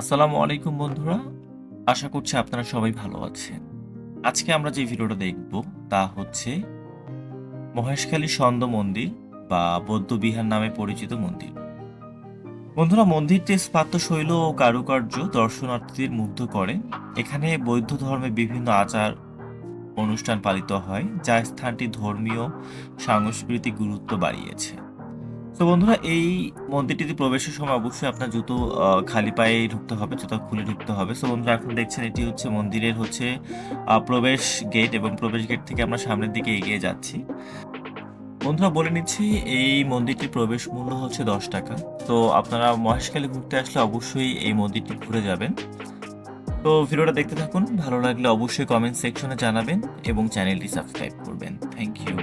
আসসালামু আলাইকুম বন্ধুরা। আশা করছি আপনারা সবাই ভালো আছেন। আজকে আমরা যে ভিডিওটা দেখব তা হচ্ছে মহেশখালী সন্দ মন্দির বা বৌদ্ধবিহার নামে পরিচিত মন্দির। বন্ধুরা, মন্দিরটি স্থাপত্য শৈল ও কারুকার্য দর্শনার্থীদের মুগ্ধ করে। এখানে বৌদ্ধ ধর্মের বিভিন্ন আচার অনুষ্ঠান পালিত হয়, যা স্থানটি ধর্মীয় সাংস্কৃতিক গুরুত্ব বাড়িয়েছে। তো বন্ধুরা, এই মন্দিরটিতে প্রবেশের সময় অবশ্যই আপনার জুতো খালি পায়ে ঢুকতে হবে, জুতো খুলে ঢুকতে হবে। সো বন্ধুরা, এখন দেখছেন এটি হচ্ছে মন্দিরের হচ্ছে প্রবেশ গেট এবং প্রবেশ গেট থেকে আমরা সামনের দিকে এগিয়ে যাচ্ছি। বন্ধুরা, বলে নিচ্ছি, এই মন্দিরটির প্রবেশ মূল্য হচ্ছে দশ টাকা। তো আপনারা মহেশখালী ঘুরতে আসলে অবশ্যই এই মন্দিরটি ঘুরে যাবেন। তো ভিডিওটা দেখতে থাকুন, ভালো লাগলে অবশ্যই কমেন্ট সেকশনে জানাবেন এবং চ্যানেলটি সাবস্ক্রাইব করবেন। Thank you